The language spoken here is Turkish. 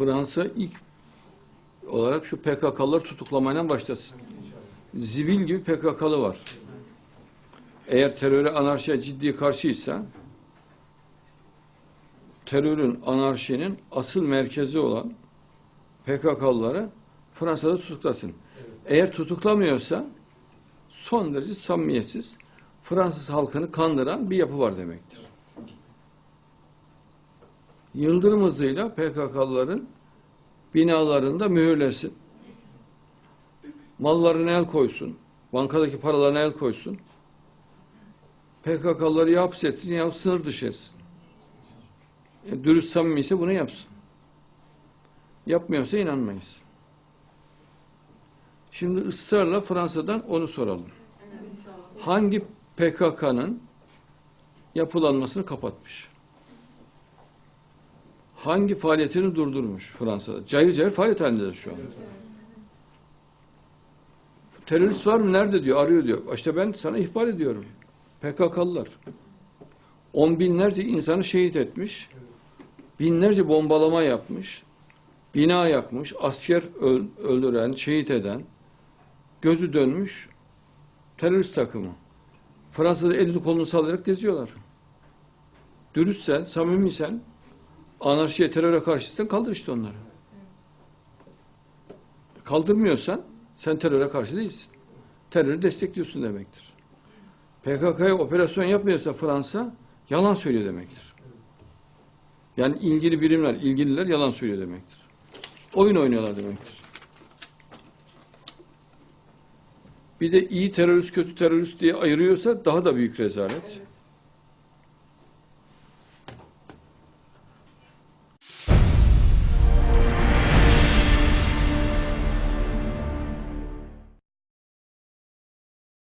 Fransa ilk olarak şu PKK'ları tutuklamayla başlasın. Zibil gibi PKK'lı var. Eğer teröre, anarşiye ciddi karşıysa terörün, anarşinin asıl merkezi olan PKK'lıları Fransa'da tutuklasın. Eğer tutuklamıyorsa son derece samimiyetsiz Fransız halkını kandıran bir yapı var demektir. Yıldırım hızıyla PKK'lıların binalarında mühürlesin. Mallarına el koysun. Bankadaki paralarına el koysun. PKK'lıları ya hapsetsin ya sınır dışı etsin. E, dürüst samimi ise bunu yapsın. Yapmıyorsa inanmayız. Şimdi ısrarla Fransa'dan onu soralım. Hangi PKK'nın yapılanmasını kapatmış? Hangi faaliyetini durdurmuş Fransa'da? Cayır cayır faaliyet halindedir şu an. Terörist var mı? Nerede diyor. Arıyor diyor. İşte ben sana ihbar ediyorum. PKK'lılar. On binlerce insanı şehit etmiş. Binlerce bombalama yapmış. Bina yakmış. Asker öl- öldüren, şehit eden. Gözü dönmüş. Terörist takımı. Fransa'da elini kolunu sallayarak geziyorlar. Dürüstsen, samimiysen, anarşiye, teröre karşıysan kaldır işte onları. Kaldırmıyorsan sen teröre karşı değilsin. Terörü destekliyorsun demektir. PKK'ya operasyon yapmıyorsa Fransa yalan söylüyor demektir. Yani ilgili birimler, ilgililer yalan söylüyor demektir. Oyun oynuyorlar demektir. Bir de iyi terörist, kötü terörist diye ayırıyorsa daha da büyük rezalet.